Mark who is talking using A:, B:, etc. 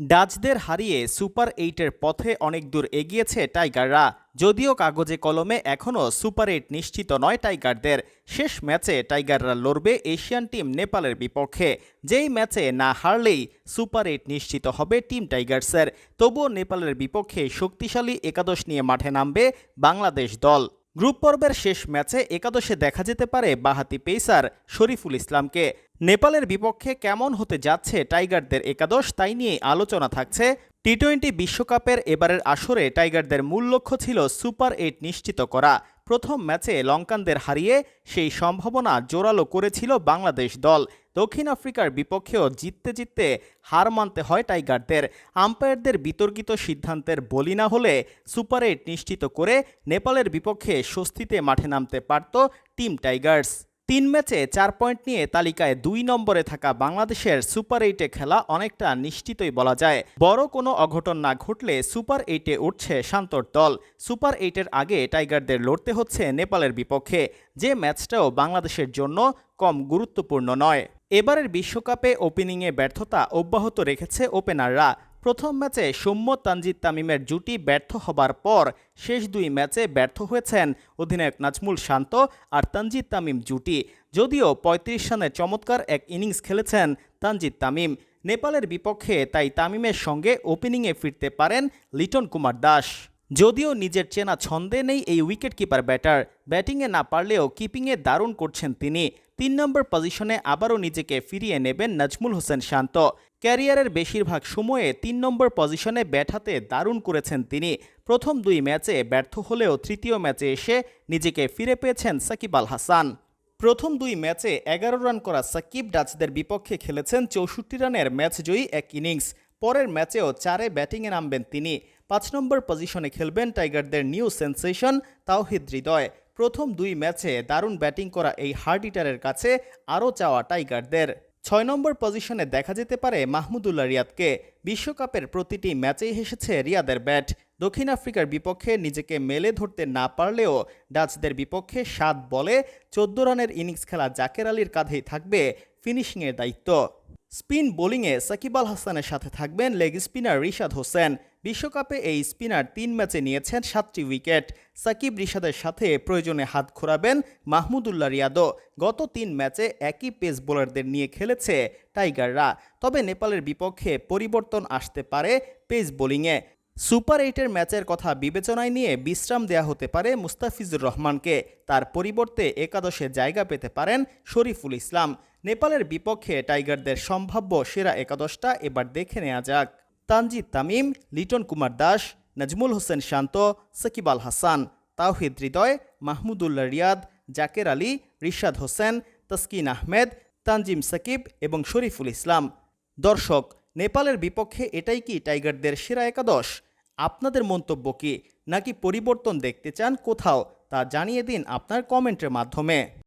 A: ডাচদের হারিয়ে সুপার এইটের পথে অনেক দূর এগিয়েছে টাইগাররা। যদিও কাগজে কলমে এখনও সুপার এইট নিশ্চিত নয় টাইগারদের। শেষ ম্যাচে টাইগাররা লড়বে এশিয়ান টিম নেপালের বিপক্ষে। যেই ম্যাচে না হারলেই সুপার এইট নিশ্চিত হবে টিম টাইগার্সের। তবুও নেপালের বিপক্ষে শক্তিশালী একাদশ নিয়ে মাঠে নামবে বাংলাদেশ দল। গ্রুপ পর্বের শেষ ম্যাচে একাদশে দেখা যেতে পারে বাহাতি পেসার শরীফুল ইসলামকে। নেপালের বিপক্ষে কেমন হতে যাচ্ছে টাইগারদের একাদশ তাই নিয়ে আলোচনা থাকছে টি টোয়েন্টি বিশ্বকাপের এবারের আসরে টাইগারদের মূল লক্ষ্য ছিল সুপার এইট নিশ্চিত করা। প্রথম ম্যাচে লঙ্কানদের হারিয়ে সেই সম্ভাবনা জোরালো করেছিল বাংলাদেশ দল। দক্ষিণ আফ্রিকার বিপক্ষেও জিততে জিততে হার মানতে হয় টাইগারদের। আম্পায়ারদের বিতর্কিত সিদ্ধান্তের বলি না হলে সুপার এইট নিশ্চিত করে নেপালের বিপক্ষে স্বস্তিতে মাঠে নামতে পারত টিম টাইগার্স। তিন ম্যাচে চার পয়েন্ট নিয়ে তালিকায় দুই নম্বরে থাকা বাংলাদেশের সুপার এইটে খেলা অনেকটা নিশ্চিতই বলা যায়। বড় কোনো অঘটন না ঘটলে সুপার এইটে উঠছে শান্তর দল। সুপার এইটের আগে টাইগারদের লড়তে হচ্ছে নেপালের বিপক্ষে। যে ম্যাচটাও বাংলাদেশের জন্য কম গুরুত্বপূর্ণ নয়। এবারের বিশ্বকাপে ওপেনিংয়ে ব্যর্থতা অব্যাহত রেখেছে ওপেনাররা। প্রথম ম্যাচে সৌম্য তানজিদ তামিমের জুটি ব্যর্থ হবার পর শেষ দুই ম্যাচে ব্যর্থ হয়েছেন অধিনায়ক নাজমুল শান্ত আর তানজিদ তামিম জুটি। যদিও ৩৫ রানের চমৎকার এক ইনিংস খেলেছেন তানজিদ তামিম। নেপালের বিপক্ষে তাই তামিমের সঙ্গে ওপেনিংয়ে ফিরতে পারেন লিটন কুমার দাস। যদিও নিজের চেনা ছন্দে নেই এই উইকেট কিপার ব্যাটার। ব্যাটিংয়ে না পারলেও কিপিংয়ে দারুণ করছেন তিনি। তিন নম্বর পজিশনে আবারও নিজেকে ফিরিয়ে নেবেন নাজমুল হোসেন শান্ত। ক্যারিয়ারের বেশিরভাগ সময়ে তিন নম্বর পজিশনে ব্যাট হাতে দারুণ করেছেন তিনি। প্রথম দুই ম্যাচে ব্যর্থ হলেও তৃতীয় ম্যাচে এসে নিজেকে ফিরে পেয়েছেন সাকিব আল হাসান। প্রথম দুই ম্যাচে এগারো রান করা সাকিব ডাচদের বিপক্ষে খেলেছেন চৌষট্টি রানের ম্যাচ জয়ী এক ইনিংস। পরের ম্যাচেও চারে ব্যাটিংয়ে নামবেন তিনি। পাঁচ নম্বর পজিশনে খেলবেন টাইগারদের নিউ সেন্সেশন তাওহিদ হৃদয়। প্রথম দুই ম্যাচে দারুণ ব্যাটিং করা এই হার্ড হিটারের কাছে আরও চাওয়া টাইগারদের। ছয় নম্বর পজিশনে দেখা যেতে পারে মাহমুদুল্লাহ রিয়াদকে। বিশ্বকাপের প্রতিটি ম্যাচেই হেসেছে রিয়াদের ব্যাট। দক্ষিণ আফ্রিকার বিপক্ষে নিজেকে মেলে ধরতে না পারলেও ডাচদের বিপক্ষে সাত বলে চোদ্দ রানের ইনিংস খেলা জাকের আলীর কাঁধেই থাকবে ফিনিশিংয়ের দায়িত্ব। স্পিন বোলিংয়ে সাকিব আল হাসানের সাথে থাকবেন লেগ স্পিনার রিশাদ হোসেন। বিশ্বকাপে এই স্পিনার তিন ম্যাচে নিয়েছেন সাতটি উইকেট। সাকিব রিশাদের সাথে প্রয়োজনে হাত ঘোরাবেন মাহমুদুল্লাহ রিয়াদও। গত তিন ম্যাচে একই পেস বোলারদের নিয়ে খেলেছে টাইগাররা। তবে নেপালের বিপক্ষে পরিবর্তন আসতে পারে পেস বোলিংয়ে। সুপার এইটের ম্যাচের কথা বিবেচনায় নিয়ে বিশ্রাম দেয়া হতে পারে মুস্তাফিজুর রহমানকে। তার পরিবর্তে একাদশে জায়গা পেতে পারেন শরীফুল ইসলাম। নেপালের বিপক্ষে টাইগারদের সম্ভাব্য সেরা একাদশটা এবার দেখে নেওয়া যাক। তানজিদ তামিম, লিটন কুমার দাস, নাজমুল হোসেন শান্ত, সাকিব আল হাসান, তাওহিদ হৃদয়, মাহমুদুল্লাহ রিয়াদ, জাকের আলী, রিশাদ হোসেন, তসকিন আহমেদ, তানজিম সাকিব এবং শরীফুল ইসলাম। দর্শক, নেপালের বিপক্ষে এটাই কি টাইগারদের সেরা একাদশ? আপনাদের মন্তব্য কী? নাকি পরিবর্তন দেখতে চান কোথাও? তা জানিয়ে দিন আপনার কমেন্টের মাধ্যমে।